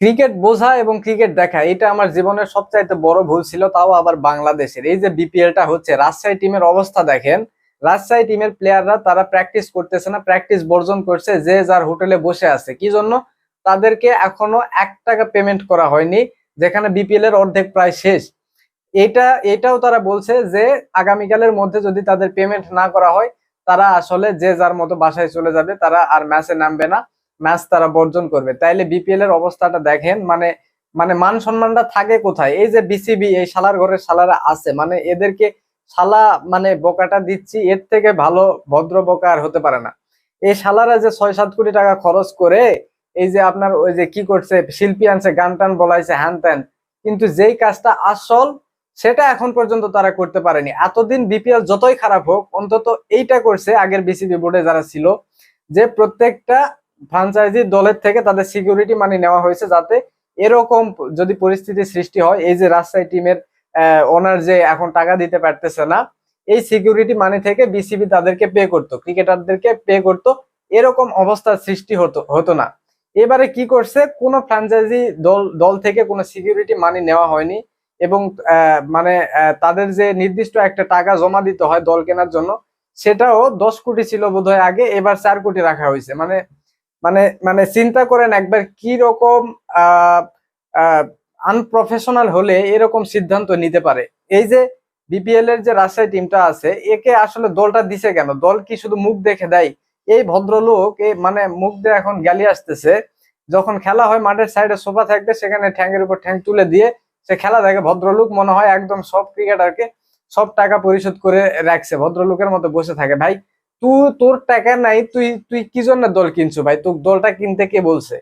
Cricket বোঝা এবং cricket দেখা, এটা আমার জীবনের সবচাইতে বড় ভুল ছিল, তাও আবার বাংলাদেশের। এই যে বিপিএলটা হচ্ছে, রাজশাহী টিমের অবস্থা দেখেন, রাজশাহী টিমের প্লেয়াররা তারা প্র্যাকটিস করতেছে না প্র্যাকটিস বর্জন করছে, যে যার হোটেলে বসে আছে। কি জন্য? তাদেরকে এখনও এক টাকা পেমেন্ট করা হয়নি, যেখানে বিপিএল এর অর্ধেক প্রায় শেষ। এটা, এটাও তারা বলছে যে, আগামীকালের মধ্যে যদি তাদের পেমেন্ট না করা হয়, তারা আসলে যে যার মতো বাসায় চলে যাবে, তারা আর ম্যাচে নামবে না। ম্যাচ তারা বর্জন করবে। তাইলে বিপিএল এর অবস্থাটা দেখেন মানে মানে মান সম্মানটা থাকে কোথায়? এই যে বিসিবি এই শালার ঘরের শালারা আছে মানে এদেরকে শালা মানে বোকাটা দিচ্ছি, এর থেকে ভালো ভদ্র বোকা আর হতে পারে না। এই শালারা যে ছয় সাত কোটি টাকা খরচ করে, এই যে আপনার ওই যে কি করছে, শিল্পী আনছে, গান টান বলাইছে, হ্যান ত্যান, কিন্তু যেই কাজটা আসল, সেটা এখন পর্যন্ত তারা করতে পারেনি। এতদিন বিপিএল যতই খারাপ হোক, অন্তত এইটা করছে আগের বিসিবি বোর্ডে যারা ছিল, যে প্রত্যেকটা ফ্রাঞ্চাইজি দলের থেকে তাদের সিকিউরিটি মানি নেওয়া হয়েছে যাতে এরকম যদি পরিস্থিতি সৃষ্টি হয়, এই যে রাজশাহী টিমের ওনার যে এখন টাকা দিতে পারতেছে না, এই সিকিউরিটি মানি থেকে বিসিবি তাদেরকে পে করতো ক্রিকেটারদেরকে পে করতো, এরকম অবস্থার সৃষ্টি হতো হতো না। এবারে কি করছে, কোনো ফ্র্যাঞ্চাইজি দল দল থেকে কোনো সিকিউরিটি মানি নেওয়া হয়নি এবং মানে তাদের যে নির্দিষ্ট একটা টাকা জমা দিতে হয় দল কেনার জন্য, সেটাও দশ কোটি ছিল বোধহয় আগে, এবার চার কোটি রাখা হয়েছে। মানে মানে মানে চিন্তা করেন একবার কি রকম আনপ্রফেশনাল হলে এরকম সিদ্ধান্ত নিতে পারে। এই যে বিপিএল এর যে রাজশাহী টিমটা আছে, একে আসলে দলটা দিছে কেন? দল কি শুধু মুখ দেখে দেয়? এই ভদ্রলোক, এই মানে মুখ দিয়ে এখন গালি আসতেছে। যখন খেলা হয় মাঠের সাইডে সোফা থাকবে, সেখানে ঠ্যাঙ্গের উপর ঠ্যাং তুলে দিয়ে সে খেলা দেখে। ভদ্রলোক মনে হয় একদম সব ক্রিকেটারকে সব টাকা পরিশোধ করে রাখছে, ভদ্রলোকের মতো বসে থাকে। ভাই তুই তোর টাকা নাই তুই তুই কি জন্য দল কিনছো ভাই? তোর দলটা কিনতে কে বলছে?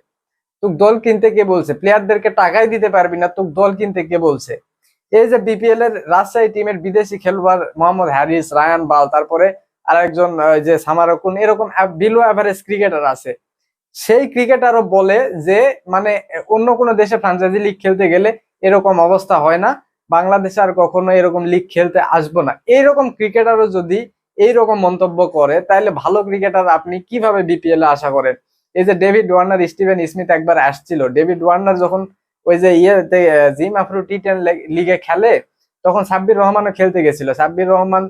তোর দল কিনতে কে বলছে? প্লেয়ারদেরকে টাকাই দিতে পারবি না তোর দল কিনতে কে বলছে? এই যে বিপিএল এর রাজশাহী টিমের বিদেশি খেলোয়াড় মোহাম্মদ হ্যারিস রায়ান বাল তারপরে আরেকজন আহ, যে সামারকুন এরকম বিলো অ্যাভারেজ ক্রিকেটার আছে। সেই ক্রিকেটারও বলে যে মানে অন্য কোনো দেশে ফ্রাঞ্চাইজি লিগ খেলতে গেলে এরকম অবস্থা হয় না। বাংলাদেশে আর কখনো এরকম লিগ খেলতে আসব না। এইরকম ক্রিকেটারও যদি এইরকম মন্তব্য করে তাহলে ভালো ক্রিকেটার আপনি কীভাবে বিপিএল এ আশা করেন? এই যে ডেভিড ওয়ার্নার স্টিভেন স্মিথ একবার আসছিল। ডেভিড ওয়ার্নার যখন ওই যে ইয়েতে জিম আফ্রো টি টেন লিগে খেলে, তখন সাব্বির রহমানও খেলতে গেছিল। সাব্বির রহমান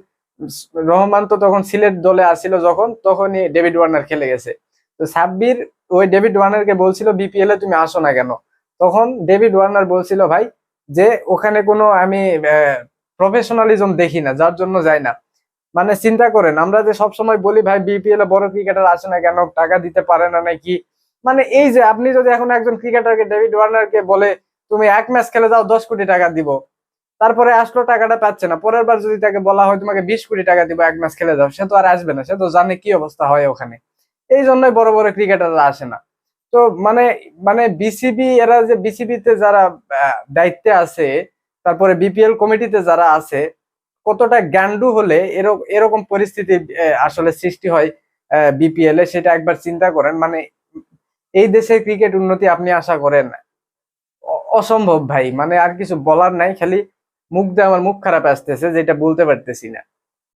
রহমান তো তখন সিলেট দলে আসছিল যখন, তখনই ডেভিড ওয়ার্নার খেলে গেছে। তো সাব্বির ওই ডেভিড ওয়ার্নারকে বলছিল বিপিএল এ তুমি আসো না কেন? তখন ডেভিড ওয়ার্নার বলছিল, ভাই, যে ওখানে কোনো আমি প্রফেশনালিজম দেখি না, যার জন্য যাই না। মানে চিন্তা করেন, আমরা যে সব সময় বলি, ভাই বিপিএল বড় ক্রিকেটার আসে না কেন? টাকা দিতে পারে না নাকি? মানে এই যে আপনি যদি এখন একজন ক্রিকেটারকে ডেভিড ওয়ার্নারকে বলে, তুমি এক ম্যাচ খেলে যাও, দশ কোটি টাকা দিব। তারপরে আসলো টাকাটা পাচ্ছে না। পরের বার যদি তাকে বলা হয়, তোমাকে বিশ কোটি টাকা দিব, এক ম্যাচ খেলে যাও, সে তো আর আসবে না। সে তো জানে কি অবস্থা হয় ওখানে। এই জন্যই বড় বড় ক্রিকেটাররা আসে না। তো মানে মানে বিসিবি এরা যে বিসিবিতে যারা দায়িত্বে আছে, তারপরে বিপিএল কমিটিতে যারা আছে কতটা গ্যান্ডু হলে এরকম পরিস্থিতি আসলে সৃষ্টি হয় বিপিএল এ, সেটা একবার চিন্তা করেন। মানে এই দেশের ক্রিকেট উন্নতি আপনি আশা করেন? অসম্ভব ভাই। মানে আর কিছু বলার নাই, খালি মুখ দিয়ে আমার মুখ খারাপ আসতেছে, যেটা বলতে পারতেছি না।